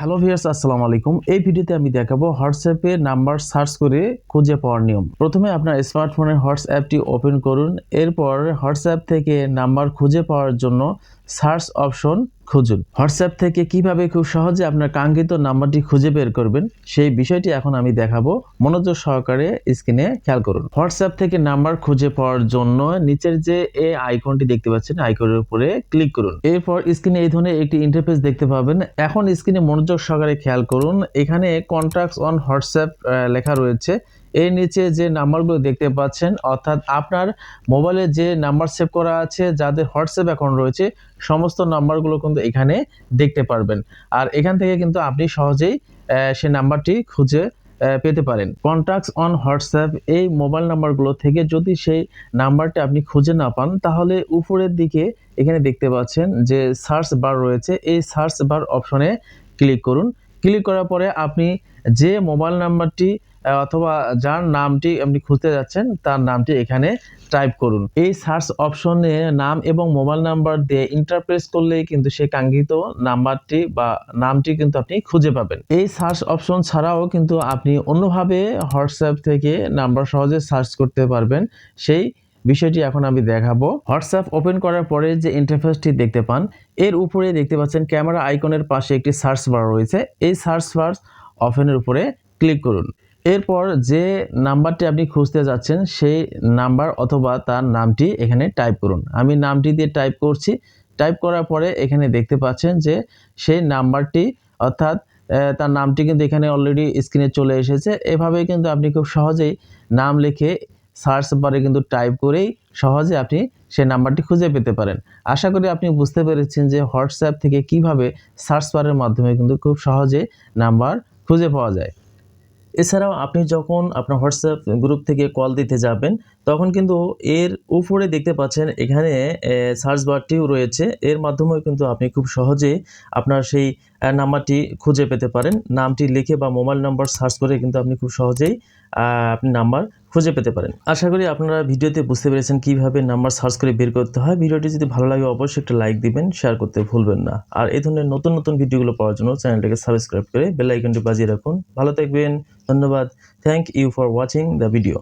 Hello viewers আসসালামু আলাইকুম। এই ভিডিওতে আমি দেখাবো হোয়াটসঅ্যাপে নাম্বার সার্চ করে খুঁজে পাওয়ার নিয়ম। প্রথমে আপনার স্মার্টফোনের হোয়াটসঅ্যাপটি ওপেন করুন। এরপর হোয়াটসঅ্যাপ থেকে নাম্বার খুঁজে পাওয়ার জন্য সার্চ অপশন খুঁজুন। হোয়াটসঅ্যাপ থেকে কীভাবে খুব সহজে আপনার কাঙ্ক্ষিত নাম্বারটি খুঁজে বের করবেন, সেই বিষয়টি এখন আমি দেখাবো। মনোযোগ সহকারে স্ক্রিনে খেয়াল করুন। হোয়াটসঅ্যাপ থেকে নাম্বার খুঁজে পাওয়ার জন্য নিচের যে এই আইকনটি দেখতে পাচ্ছেন, আইকনের উপরে ক্লিক করুন। এরপর স্ক্রিনে এই ধরনের একটি ইন্টারফেস দেখতে পাবেন। এখন স্ক্রিনে মনোযোগ সহকারে খেয়াল করুন, এখানে কন্ট্যাক্টস অন হোয়াটসঅ্যাপ লেখা রয়েছে। এর নিচে যে নাম্বারগুলো দেখতে পাচ্ছেন, অর্থাৎ আপনার মোবাইলে যে নাম্বার সেভ করা আছে, যাদের হোয়াটসঅ্যাপ অ্যাকাউন্ট রয়েছে, সমস্ত নাম্বারগুলো কিন্তু এখানে দেখতে পারবেন। আর এখান থেকে কিন্তু আপনি সহজেই সেই নাম্বারটি খুঁজে পেতে পারেন। কন্ট্যাক্টস অন হোয়াটসঅ্যাপ এই মোবাইল নাম্বারগুলো থেকে যদি সেই নাম্বারটি আপনি খুঁজে না পান, তাহলে উপরের দিকে এখানে দেখতে পাচ্ছেন যে সার্চ বার রয়েছে। এই সার্চ বার অপশনে ক্লিক করুন। ক্লিক করার পরে আপনি যে মোবাইল নাম্বারটি অথবা যার নামটি আপনি খুঁজতে যাচ্ছেন, তার নামটি এখানে টাইপ করুন। এই সার্চ অপশনে নাম এবং মোবাইল নাম্বার দিয়ে ইন্টারপ্রেস করলেই কিন্তু সেই কাঙ্ক্ষিত নাম্বারটি বা নামটি কিন্তু আপনি খুঁজে পাবেন। এই সার্চ অপশন ছাড়াও কিন্তু আপনি অন্যভাবে হোয়াটসঅ্যাপ থেকে নাম্বার সহজে সার্চ করতে পারবেন। সেই বিষয়টি এখন আমি দেখাবো। হোয়াটসঅ্যাপ ওপেন করার পরে যে ইন্টারফেসটি দেখতে পান, এর উপরে দেখতে পাচ্ছেন ক্যামেরা আইকনের পাশে একটি সার্চ বার রয়েছে। এই সার্চ বার অপশনের উপরে ক্লিক করুন। এরপর যে নাম্বারটি আপনি খুঁজতে যাচ্ছেন, সেই নাম্বার অথবা তার নামটি এখানে টাইপ করুন। আমি নামটি দিয়ে টাইপ করছি। টাইপ করার পরে এখানে দেখতে পাচ্ছেন যে সেই নাম্বারটি, অর্থাৎ তার নামটি কিন্তু এখানে অলরেডি স্ক্রিনে চলে এসেছে। এভাবে কিন্তু আপনি খুব সহজেই নাম লিখে সার্চ বারে কিন্তু টাইপ করেই সহজে আপনি সেই নাম্বারটি খুঁজে পেতে পারেন। আশা করি আপনি বুঝতে পেরেছেন যে হোয়াটসঅ্যাপ থেকে কীভাবে সার্চ বারের মাধ্যমে কিন্তু খুব সহজে নাম্বার খুঁজে পাওয়া যায়। এছাড়াও আপনি যখন আপনার হোয়াটসঅ্যাপ গ্রুপ থেকে কল দিতে যাবেন, তখন কিন্তু এর উপরে দেখতে পাচ্ছেন এখানে সার্চ বারটিও রয়েছে। এর মাধ্যমেও কিন্তু আপনি খুব সহজে আপনার সেই নাম্বারটি খুঁজে পেতে পারেন। নামটি লিখে বা মোবাইল নাম্বার সার্চ করে কিন্তু আপনি খুব সহজেই আপনি নাম্বার খুঁজে পেতে পারেন। আশা করি আপনারা ভিডিওতে বুঝতে পেরেছেন কীভাবে নাম্বার সার্চ করে বের করতে হয়। ভিডিওটি যদি ভালো লাগে অবশ্যই একটা লাইক দিবেন শেয়ার করতে ভুলবেন না। আর এই ধরনের নতুন নতুন ভিডিওগুলো পাওয়ার জন্য চ্যানেলটাকে সাবস্ক্রাইব করে বেল আইকনটি বাজিয়ে রাখুন। ভালো থাকবেন, ধন্যবাদ। Thank you for watching the video